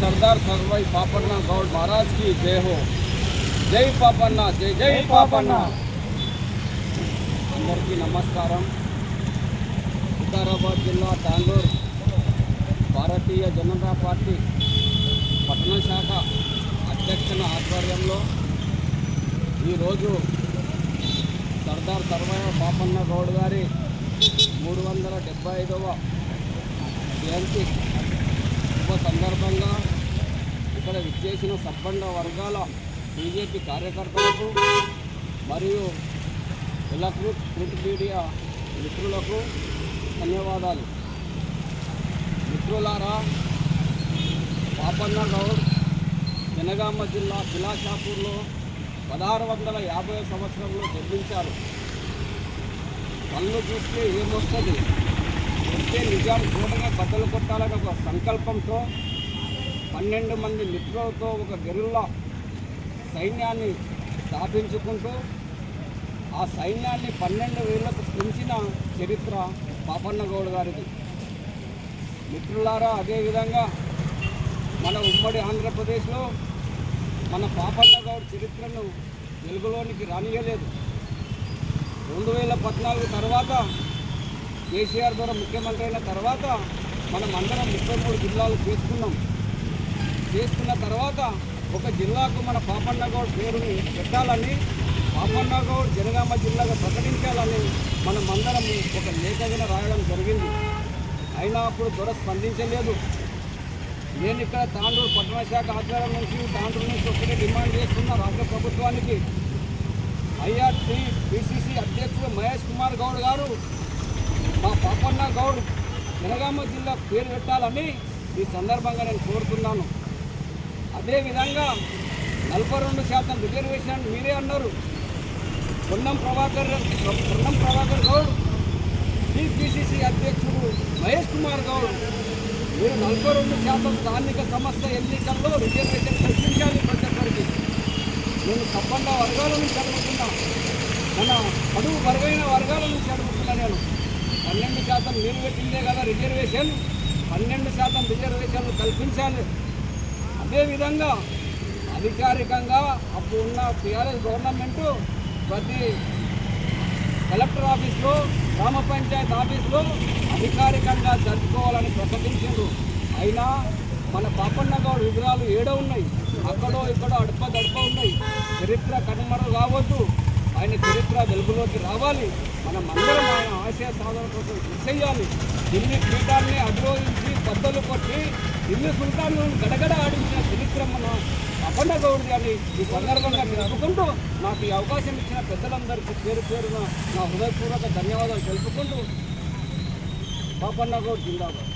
సర్దార్ సర్వై పాపన్న గౌడ్ మహారాజ్కి జై హో జై పాపన్న జై జై పాపన్న అందరికీ నమస్కారం. వికారాబాద్ జిల్లా తాండూర్ భారతీయ జనతా పార్టీ పట్టణ శాఖ అధ్యక్షుల ఆధ్వర్యంలో ఈరోజు సర్దార్ సర్వయ పాపన్న గౌడ్ గారి మూడు వందల డెబ్బై ఐదవ జయంతి శుభ సందర్భంగా ఇక్కడ విచ్చేసిన సబ్బండ వర్గాల బీజేపీ కార్యకర్తలకు మరియు ఎలక్ట్రిక్ ప్రింట్ మీడియా మిత్రులకు ధన్యవాదాలు. మిత్రులారా పాపన్న గౌడ్ జనగామ జిల్లా శిలాషాపూర్లో పదహారు వందల యాభై సంవత్సరంలో జన్మించారు. కళ్ళు చూస్తే ఏమొస్తుంది? వస్తే నిజాం కూటమే బద్దలు కొట్టాలని ఒక సంకల్పంతో పన్నెండు మంది మిత్రులతో ఒక గెరుల్లో సైన్యాన్ని స్థాపించుకుంటూ ఆ సైన్యాన్ని పన్నెండు వేలకు పెంచిన చరిత్ర పాపన్న గౌడ్ గారిది. మిత్రులారా అదేవిధంగా మన ఉమ్మడి ఆంధ్రప్రదేశ్లో మన పాపన్న గౌడ్ చరిత్రను వెలుగులోనికి రానియలేదు. రెండు వేల పద్నాలుగు తర్వాత కేసీఆర్ ద్వారా ముఖ్యమంత్రి అయిన తర్వాత మనం అందరం ముప్పై మూడు జిల్లాలు చేసుకున్నాం. చేసుకున్న తర్వాత ఒక జిల్లాకు మన పాపన్నగౌడ్ పేరుని పెట్టాలని పాపన్నగౌడ్ జనగామ జిల్లాగా ప్రకటించాలని మనం అందరం ఒక లేఖగా రాయడం జరిగింది. అయినా అప్పుడు దొర స్పందించలేదు. నేను ఇక్కడ తాండూరు పట్టణ శాఖ ఆధ్వర్యం నుంచి తాండూరు నుంచి ఒకటే డిమాండ్ చేస్తున్న రాష్ట్ర ప్రభుత్వానికి ఐఆర్టీ పిసిసి అధ్యక్షుడు మహేష్ కుమార్ గౌడ్ గారు పాపన్న గౌడ్ జనగామ జిల్లా పేరు పెట్టాలని ఈ సందర్భంగా నేను కోరుతున్నాను. అదేవిధంగా నలభై రెండు శాతం రిజర్వేషన్ మీరే అన్నారు. పొన్నం ప్రభాకర్ పొన్నం ప్రభాకర్ గౌడ్ టీపీసీసీ అధ్యక్షుడు మహేష్ కుమార్ గౌడ్ మీరు నలభై రెండు శాతం స్థానిక సంస్థ ఎన్నికల్లో రిజర్వేషన్ కల్పించాలి ప్రతి ఒక్కరికి నేను తప్పకుండా వర్గాల నుంచి అడుగుతున్నా. మన అడుగు వర్గైన వర్గాల నుంచి అడుగుతున్నా నేను. పన్నెండు శాతం మీరు పెట్టిందే కదా రిజర్వేషన్. పన్నెండు శాతం రిజర్వేషన్లు కల్పించాలి. అదేవిధంగా అధికారికంగా అప్పుడు ఉన్న టీఆర్ఎస్ గవర్నమెంటు ప్రతి కలెక్టర్ ఆఫీస్లో గ్రామ పంచాయత్ ఆఫీస్లో అధికారికంగా జరుపుకోవాలని ప్రకటించారు అయినా మన పాపన్న గౌడ్ విగ్రహాలు ఏడో ఉన్నాయి. అక్కడో ఇక్కడో అడప దడప ఉన్నాయి. చరిత్ర కనుమరు కావద్దు. ఆయన చరిత్ర వెలుగులోకి రావాలి. మనం అందరం ఆయన ఆశయ సాధన కోసం కృషి చేయాలి. ఢిల్లీ పీఠాన్ని అభిరోధించి బద్దలు కొట్టి ఢిల్లీ సుల్తాన్ను గడగడ ఆడించిన చరిత్ర మన అపన్న గౌడ్ది అని ఈ సందర్భంగా తెలుపుకుంటూ నాకు ఈ అవకాశం ఇచ్చిన పెద్దలందరికీ పేరు పేరున నా హృదయపూర్వక ధన్యవాదాలు తెలుపుకుంటూ పాపన్న గౌడ్ జిందాబాద్.